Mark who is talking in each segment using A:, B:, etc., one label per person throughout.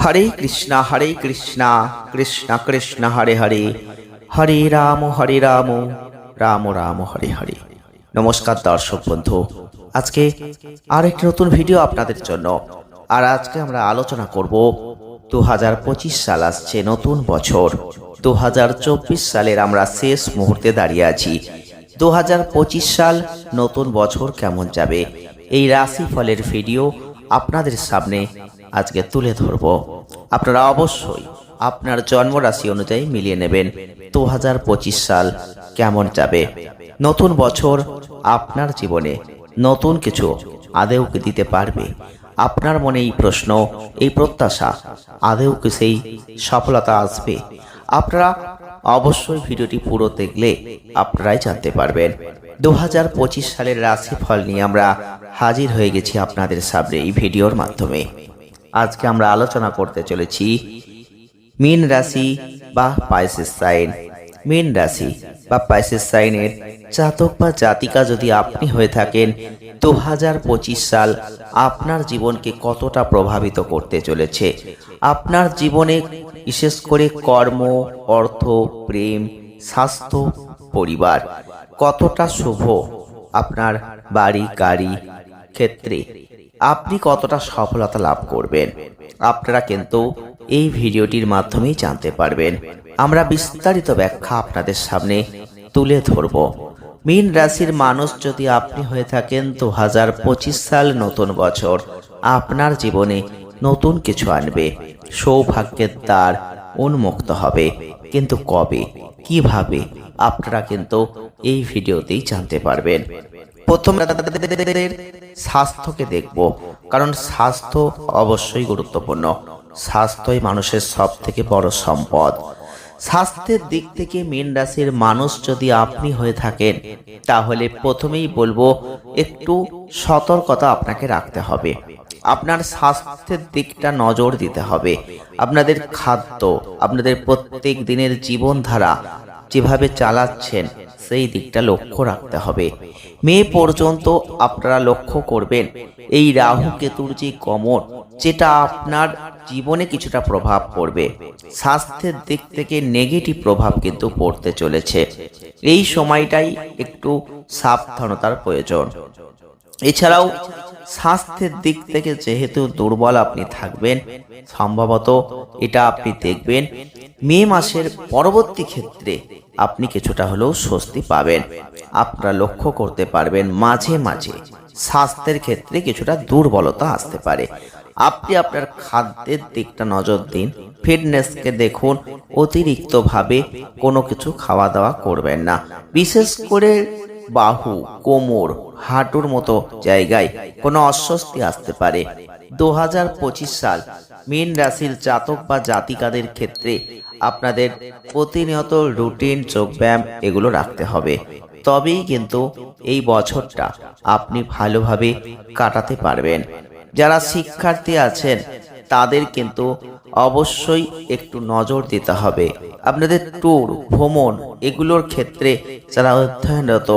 A: হরে কৃষ্ণা হরে কৃষ্ণা কৃষ্ণা কৃষ্ণ হরে হরে হরে রাম হরে রাম রাম রাম হরে হরে নমস্কার দর্শক বন্ধু আজকে আর একটি নতুন ভিডিও আপনাদের জন্য আর আজকে আমরা আলোচনা করব দু সাল আসছে নতুন বছর দু সালের আমরা শেষ মুহূর্তে দাঁড়িয়ে আছি দু সাল নতুন বছর কেমন যাবে এই রাশিফলের ভিডিও আপনাদের সামনে আজকে তুলে ধরব আপনারা অবশ্যই আপনার জন্মরাশি অনুযায়ী মিলিয়ে নেবেন দু সাল কেমন যাবে নতুন বছর আপনার জীবনে নতুন কিছু আদেও দিতে পারবে আপনার মনে এই প্রশ্ন এই প্রত্যাশা আদেও সেই সফলতা আসবে আপনারা অবশ্যই ভিডিওটি পুরো দেখলে আপনারাই জানতে পারবেন দু হাজার সালের রাশিফল নিয়ে আমরা হাজির হয়ে গেছি আপনাদের সামনে এই ভিডিওর মাধ্যমে আজকে আমরা আলোচনা করতে চলেছি মিন রাশি বা পাইসিস সাইন মিন রাশি বা পাইসিস সাইনের চাতক বা জাতিকা যদি আপনি হয়ে থাকেন দু সাল আপনার জীবনকে কতটা প্রভাবিত করতে চলেছে আপনার জীবনে বিশেষ করে কর্ম অর্থ প্রেম স্বাস্থ্য পরিবার কতটা শুভ আপনার বাড়ি গাড়ি ক্ষেত্রে আপনি কতটা সফলতা লাভ করবেন আপনারা কিন্তু এই ভিডিওটির মাধ্যমেই জানতে পারবেন আমরা বিস্তারিত ব্যাখ্যা আপনাদের সামনে তুলে ধরব মীন রাশির মানুষ যদি আপনি হয়ে থাকেন দু হাজার সাল নতুন বছর আপনার জীবনে নতুন কিছু আনবে সৌভাগ্যের দ্বার উন্মুক্ত হবে কিন্তু কবে কিভাবে আপনারা কিন্তু এই ভিডিওতেই জানতে পারবেন প্রথম স্বাস্থ্যকে দেখব কারণ স্বাস্থ্য অবশ্যই গুরুত্বপূর্ণ স্বাস্থ্যই মানুষের সব থেকে বড় সম্পদ স্বাস্থ্যের দিক থেকে মীন রাশির মানুষ যদি আপনি হয়ে থাকেন তাহলে প্রথমেই বলবো একটু সতর্কতা আপনাকে রাখতে হবে আপনার স্বাস্থ্যের দিকটা নজর দিতে হবে আপনাদের খাদ্য আপনাদের প্রত্যেক দিনের জীবনধারা যেভাবে চালাচ্ছেন সেই দিকটা লক্ষ্য রাখতে হবে মে পর্যন্ত আপনারা লক্ষ্য করবেন এই রাহু কেতুর যে কমন যেটা আপনার জীবনে কিছুটা প্রভাব পড়বে স্বাস্থ্যের দিক থেকে নেগেটিভ প্রভাব কিন্তু পড়তে চলেছে এই সময়টাই একটু সাবধানতার প্রয়োজন এছাড়াও স্বাস্থ্যের দিক থেকে যেহেতু দুর্বল আপনি থাকবেন সম্ভবত এটা আপনি দেখবেন মে মাসের পরবর্তী ক্ষেত্রে আপনি কিছুটা হলেও স্বস্তি পাবেন আপনারা লক্ষ্য করতে পারবেন মাঝে মাঝে স্বাস্থ্যের ক্ষেত্রে কিছুটা দুর্বলতা আসতে পারে আপনি আপনার খাদ্যের দিকটা নজর দিন ফিটনেসকে দেখুন অতিরিক্তভাবে কোনো কিছু খাওয়া দাওয়া করবেন না বিশেষ করে বাহু কোমর হাঁটুর মতো জায়গায় কোনো অস্বস্তি আসতে পারে দু সাল মীন রাশির জাতক বা জাতিকাদের ক্ষেত্রে আপনাদের প্রতিনিয়ত রুটিন যোগব্যায়াম এগুলো রাখতে হবে তবেই কিন্তু এই বছরটা আপনি ভালোভাবে কাটাতে পারবেন যারা শিক্ষার্থী আছেন তাদের কিন্তু অবশ্যই একটু নজর দিতে হবে আপনাদের ট্যুর ভ্রমণ এগুলোর ক্ষেত্রে যারা অধ্যয়নরত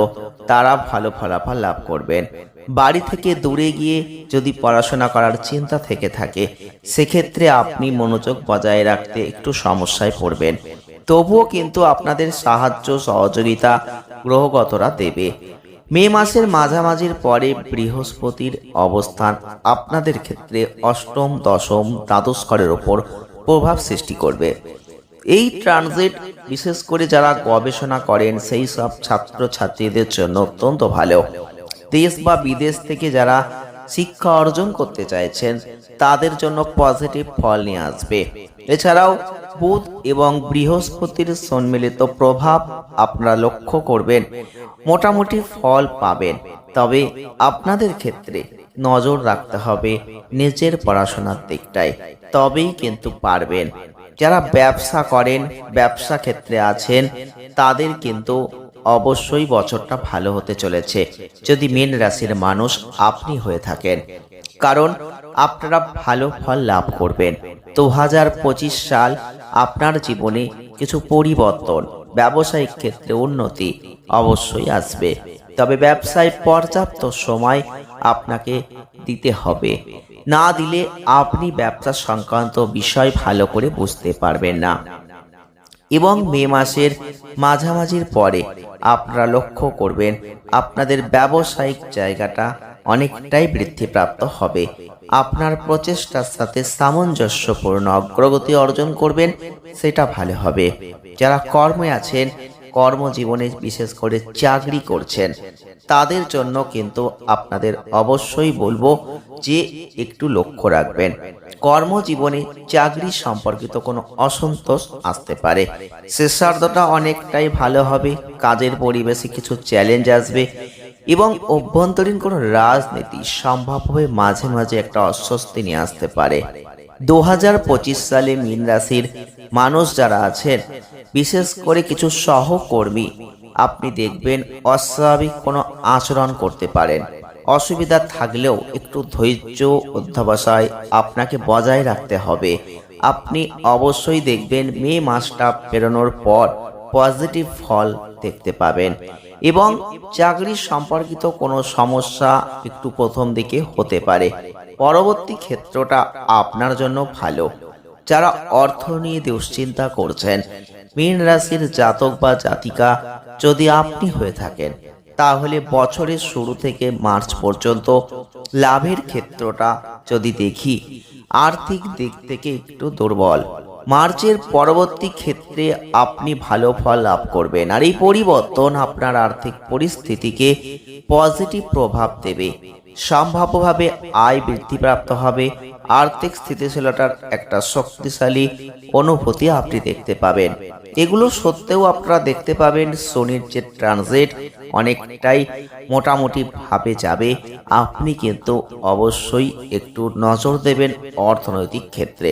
A: তারা ভালো ফলাফল লাভ করবেন বাড়ি থেকে দূরে গিয়ে যদি পড়াশোনা করার চিন্তা থেকে থাকে সেক্ষেত্রে আপনি মনোযোগ বজায় রাখতে একটু সমস্যায় পড়বেন তবুও কিন্তু আপনাদের সাহায্য সহযোগিতা গ্রহগতরা দেবে মে মাসের মাঝামাঝির পরে বৃহস্পতির অবস্থান আপনাদের ক্ষেত্রে অষ্টম দশম দ্বাদশ ঘরের ওপর প্রভাব সৃষ্টি করবে এই ট্রানজিট বিশেষ করে যারা গবেষণা করেন সেই সব ছাত্রছাত্রীদের জন্য অত্যন্ত ভালো দেশ বা বিদেশ থেকে যারা শিক্ষা অর্জন করতে চাইছেন তাদের জন্য পজিটিভ ফল নিয়ে আসবে এছাড়াও বুধ এবং বৃহস্পতির সম্মিলিত প্রভাব আপনারা লক্ষ্য করবেন মোটামুটি ফল পাবেন তবে আপনাদের ক্ষেত্রে নজর রাখতে হবে নিজের পড়াশোনার দিকটায় তবেই কিন্তু পারবেন যারা ব্যবসা করেন ব্যবসা ক্ষেত্রে আছেন তাদের কিন্তু অবশ্যই বছরটা ভালো হতে চলেছে যদি মীন রাশির মানুষ আপনি হয়ে থাকেন কারণ আপনারা ভালো ফল লাভ করবেন দু সাল আপনার জীবনে কিছু পরিবর্তন ব্যবসায়িক ক্ষেত্রে উন্নতি অবশ্যই আসবে তবে ব্যবসায় পর্যাপ্ত সময় আপনাকে দিতে হবে না দিলে আপনি ব্যবসা সংক্রান্ত বিষয় ভালো করে বুঝতে পারবেন না এবং মে মাসের মাঝামাঝির পরে আপনারা লক্ষ্য করবেন আপনাদের ব্যবসায়িক জায়গাটা অনেকটাই বৃদ্ধিপ্রাপ্ত হবে আপনার প্রচেষ্টার সাথে সামঞ্জস্যপূর্ণ অগ্রগতি অর্জন করবেন সেটা ভালো হবে যারা কর্মে আছেন কর্মজীবনে বিশেষ করে চাকরি করছেন তাদের জন্য কিন্তু আপনাদের অবশ্যই বলবো যে একটু লক্ষ্য রাখবেন কর্মজীবনে চাকরি সম্পর্কিত কোনো অসন্তোষ আসতে পারে শেষার্ধটা অনেকটাই ভালো হবে কাজের পরিবেশে কিছু চ্যালেঞ্জ আসবে এবং অভ্যন্তরীণ কোনো রাজনীতি সম্ভাব্যভাবে মাঝে মাঝে একটা অস্বস্তি নিয়ে আসতে পারে দু সালে মীন রাশির মানুষ যারা আছেন বিশেষ করে কিছু সহকর্মী আপনি দেখবেন অস্বাভাবিক কোনো আচরণ করতে পারেন অসুবিধা থাকলেও একটু ধৈর্য অধ্যাবসায় আপনাকে বজায় রাখতে হবে আপনি অবশ্যই দেখবেন মে মাসটা পেরোনোর পর পজিটিভ ফল দেখতে পাবেন এবং চাকরি সম্পর্কিত কোনো সমস্যা একটু প্রথম দিকে হতে পারে পরবর্তী ক্ষেত্রটা আপনার জন্য ভালো যারা অর্থ নিয়ে দুশ্চিন্তা করছেন মীন রাশির জাতক বা জাতিকা যদি আপনি হয়ে থাকেন তাহলে বছরের শুরু থেকে মার্চ পর্যন্ত লাভের ক্ষেত্রটা যদি দেখি আর্থিক দিক থেকে একটু দুর্বল মার্চের পরবর্তী ক্ষেত্রে আপনি ভালো ফল লাভ করবেন আর এই পরিবর্তন আপনার আর্থিক পরিস্থিতিকে পজিটিভ প্রভাব দেবে সম্ভাব্যভাবে আয় বৃদ্ধিপ্রাপ্ত হবে আর্থিক স্থিতিশীলতার একটা শক্তিশালী অনুভূতি আপনি দেখতে পাবেন এগুলো সত্ত্বেও আপনারা দেখতে পাবেন শনির যে ট্রানজিট অনেকটাই মোটামুটিভাবে যাবে আপনি কিন্তু অবশ্যই একটু নজর দেবেন অর্থনৈতিক ক্ষেত্রে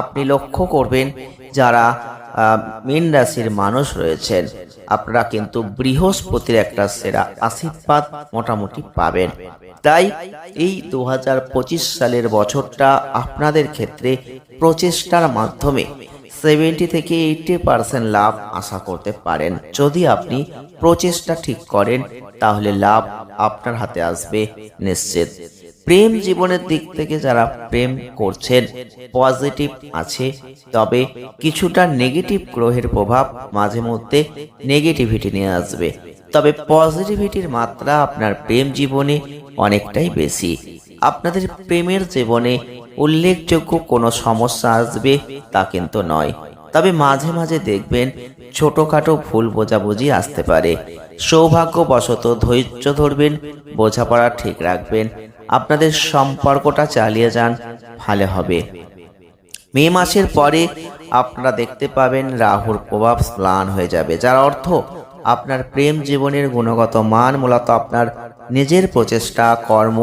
A: আপনি লক্ষ্য করবেন যারা মীন রাশির মানুষ রয়েছেন আপনারা কিন্তু বৃহস্পতির একটা সেরা আশীর্বাদ মোটামুটি পাবেন তাই এই দু সালের বছরটা আপনাদের ক্ষেত্রে প্রচেষ্টার মাধ্যমে সেভেন্টি থেকে এইটি পার্সেন্ট লাভ আশা করতে পারেন যদি আপনি প্রচেষ্টা ঠিক করেন তাহলে লাভ আপনার হাতে আসবে নিশ্চিত প্রেম জীবনের দিক থেকে যারা প্রেম করছেন পজিটিভ আছে তবে কিছুটা নেগেটিভ গ্রহের প্রভাব মাঝে মধ্যে নেগেটিভিটি নিয়ে আসবে তবে পজিটিভিটির মাত্রা আপনার প্রেম জীবনে অনেকটাই বেশি আপনাদের প্রেমের জীবনে উল্লেখযোগ্য কোনো সমস্যা আসবে তা কিন্তু নয় তবে মাঝে মাঝে দেখবেন ছোটোখাটো ভুল বোঝাবুঝি আসতে পারে সৌভাগ্যবশত ধৈর্য ধরবেন বোঝাপড়া ঠিক রাখবেন আপনাদের সম্পর্কটা চালিয়ে যান ভালো হবে মে মাসের পরে আপনারা দেখতে পাবেন রাহুর প্রভাব স্নান হয়ে যাবে যার অর্থ আপনার প্রেম জীবনের গুণগত মান মূলত আপনার নিজের প্রচেষ্টা কর্ম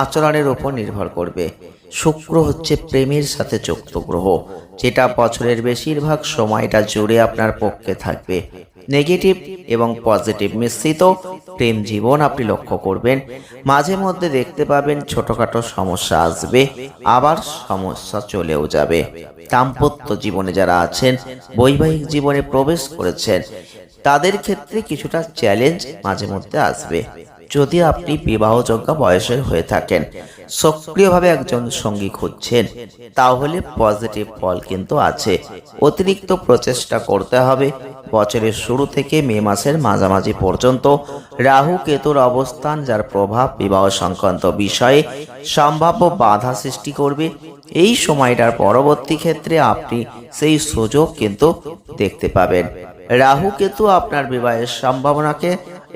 A: আচরণের ওপর নির্ভর করবে শুক্র হচ্ছে প্রেমের সাথে যুক্ত গ্রহ যেটা বছরের বেশিরভাগ সময়টা জুড়ে আপনার পক্ষে থাকবে নেগেটিভ এবং পজিটিভ মিশ্রিত প্রেম জীবন আপনি লক্ষ্য করবেন মাঝে মধ্যে দেখতে পাবেন ছোটোখাটো সমস্যা আসবে আবার সমস্যা চলেও যাবে দাম্পত্য জীবনে যারা আছেন বৈবাহিক জীবনে প্রবেশ করেছেন তাদের ক্ষেত্রে কিছুটা চ্যালেঞ্জ মাঝে মধ্যে আসবে যদি আপনি বিবাহযোগ্য বয়সের হয়ে থাকেন সক্রিয়ভাবে একজন সঙ্গী খুঁজছেন তাহলে পজিটিভ ফল কিন্তু আছে অতিরিক্ত প্রচেষ্টা করতে হবে বছরের শুরু থেকে মে মাসের মাঝামাঝি পর্যন্ত রাহু কেতুর অবস্থান যার প্রভাব বিবাহ সংক্রান্ত বিষয়ে সম্ভাব্য বাধা সৃষ্টি করবে এই সময়টার পরবর্তী ক্ষেত্রে আপনি সেই সুযোগ কিন্তু দেখতে পাবেন রাহু কেতু আপনার বিবাহের সম্ভাবনাকে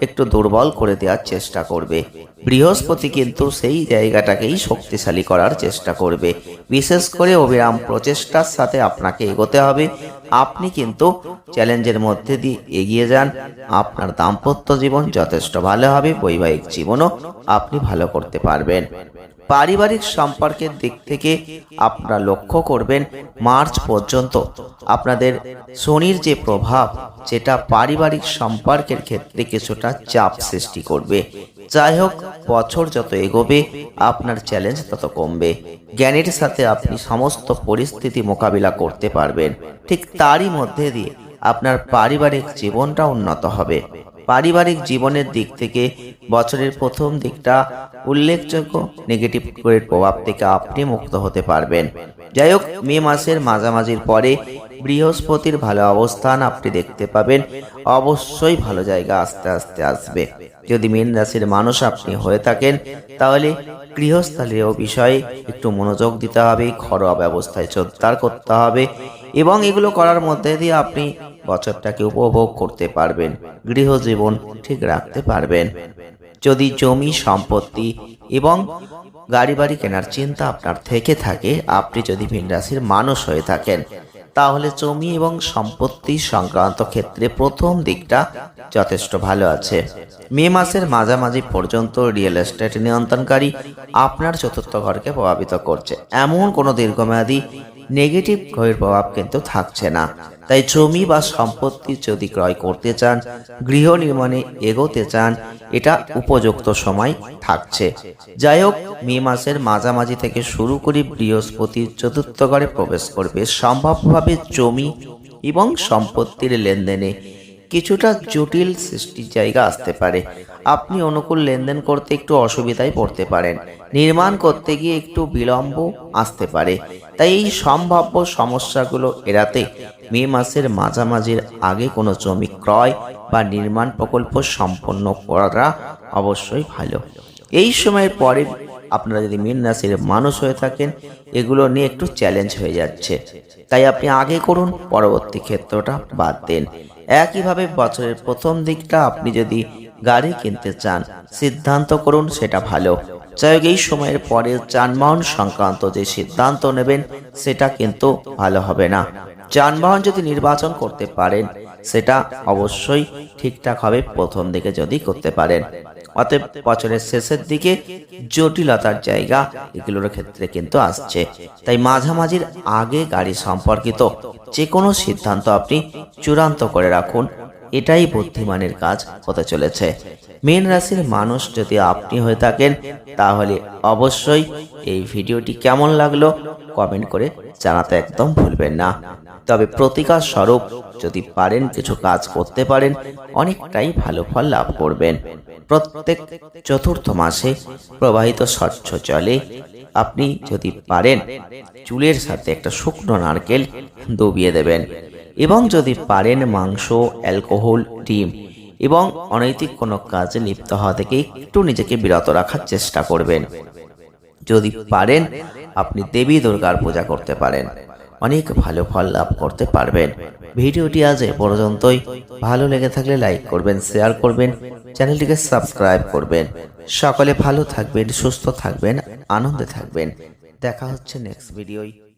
A: একটু দুর্বল করে দেওয়ার চেষ্টা করবে বৃহস্পতি কিন্তু সেই জায়গাটাকেই শক্তিশালী করার চেষ্টা করবে বিশেষ করে অবিরাম প্রচেষ্টার সাথে আপনাকে এগোতে হবে আপনি কিন্তু চ্যালেঞ্জের মধ্যে দিয়ে এগিয়ে যান আপনার দাম্পত্য জীবন যথেষ্ট ভালো হবে বৈবাহিক জীবনও আপনি ভালো করতে পারবেন পারিবারিক সম্পর্কের দিক থেকে আপনারা লক্ষ্য করবেন মার্চ পর্যন্ত আপনাদের শনির যে প্রভাব সেটা পারিবারিক সম্পর্কের ক্ষেত্রে কিছুটা চাপ সৃষ্টি করবে যাই হোক বছর যত এগোবে আপনার চ্যালেঞ্জ তত কমবে জ্ঞানের সাথে আপনি সমস্ত পরিস্থিতি মোকাবিলা করতে পারবেন ঠিক তারই মধ্যে দিয়ে আপনার পারিবারিক জীবনটা উন্নত হবে পারিবারিক জীবনের দিক থেকে বছরের প্রথম দিকটা উল্লেখযোগ্য নেগেটিভ প্রভাব থেকে আপনি মুক্ত হতে পারবেন যাই হোক মে মাসের মাঝামাঝির পরে বৃহস্পতির ভালো অবস্থান আপনি দেখতে পাবেন অবশ্যই ভালো জায়গা আস্তে আস্তে আসবে যদি মীন রাশির মানুষ আপনি হয়ে থাকেন তাহলে গৃহস্থলীয় বিষয়ে একটু মনোযোগ দিতে হবে ঘরোয়া ব্যবস্থায় চোদ্দার করতে হবে এবং এগুলো করার মধ্যে দিয়ে আপনি বছরটাকে উপভোগ করতে পারবেন গৃহজীবন ঠিক রাখতে পারবেন যদি জমি সম্পত্তি এবং গাড়ি বাড়ি কেনার চিন্তা আপনার থেকে থাকে আপনি যদি ভিন রাশির মানুষ হয়ে থাকেন তাহলে জমি এবং সম্পত্তি সংক্রান্ত ক্ষেত্রে প্রথম দিকটা যথেষ্ট ভালো আছে মে মাসের মাঝামাঝি পর্যন্ত রিয়েল এস্টেট নিয়ন্ত্রণকারী আপনার চতুর্থ ঘরকে প্রভাবিত করছে এমন কোনো দীর্ঘমেয়াদী নেগেটিভ ঘয়ের প্রভাব কিন্তু থাকছে না তাই জমি বা সম্পত্তি যদি ক্রয় করতে চান গৃহ নির্মাণে এগোতে চান এটা উপযুক্ত সময় থাকছে যাই হোক মে মাসের মাঝামাঝি থেকে শুরু করে বৃহস্পতি চতুর্থ ঘরে প্রবেশ করবে সম্ভাব্যভাবে জমি এবং সম্পত্তির লেনদেনে কিছুটা জটিল সৃষ্টির জায়গা আসতে পারে আপনি অনুকূল লেনদেন করতে একটু অসুবিধায় পড়তে পারেন নির্মাণ করতে গিয়ে একটু বিলম্ব আসতে পারে তাই এই সম্ভাব্য সমস্যাগুলো এড়াতে মে মাসের মাঝামাঝির আগে কোনো জমি ক্রয় বা নির্মাণ প্রকল্প সম্পন্ন করা অবশ্যই ভালো এই সময়ের পরে আপনারা যদি মিন রাশির মানুষ হয়ে থাকেন এগুলো নিয়ে একটু চ্যালেঞ্জ হয়ে যাচ্ছে তাই আপনি আগে করুন পরবর্তী ক্ষেত্রটা বাদ দেন একইভাবে বছরের প্রথম দিকটা আপনি যদি গাড়ি কিনতে চান সিদ্ধান্ত করুন সেটা ভালো যাই হোক এই সময়ের পরে যানবাহন সংক্রান্ত যে সিদ্ধান্ত নেবেন সেটা কিন্তু ভালো হবে না যানবাহন যদি নির্বাচন করতে পারেন সেটা অবশ্যই ঠিকঠাক হবে প্রথম দিকে যদি করতে পারেন অতএব বছরের শেষের দিকে জটিলতার জায়গা এগুলোর ক্ষেত্রে কিন্তু আসছে তাই মাঝামাঝির আগে গাড়ি সম্পর্কিত যে কোনো সিদ্ধান্ত আপনি চূড়ান্ত করে রাখুন এটাই বুদ্ধিমানের কাজ হতে চলেছে মেন রাশির মানুষ যদি আপনি হয়ে থাকেন তাহলে অবশ্যই এই ভিডিওটি কেমন লাগলো কমেন্ট করে জানাতে একদম ভুলবেন না তবে প্রতিকার স্বরূপ যদি পারেন কিছু কাজ করতে পারেন অনেকটাই ভালো ফল লাভ করবেন প্রত্যেক চতুর্থ মাসে প্রবাহিত স্বচ্ছ চলে আপনি যদি পারেন চুলের সাথে একটা শুকনো নারকেল ডুবিয়ে দেবেন এবং যদি পারেন মাংস অ্যালকোহল ডিম এবং অনৈতিক কোনো কাজে লিপ্ত হওয়া থেকে একটু নিজেকে বিরত রাখার চেষ্টা করবেন যদি পারেন আপনি দেবী দুর্গার পূজা করতে পারেন অনেক ভালো ফল লাভ করতে পারবেন ভিডিওটি আজ এ পর্যন্তই ভালো লেগে থাকলে লাইক করবেন শেয়ার করবেন চ্যানেলটিকে সাবস্ক্রাইব করবেন সকলে ভালো থাকবেন সুস্থ থাকবেন আনন্দে থাকবেন দেখা হচ্ছে নেক্সট ভিডিওয়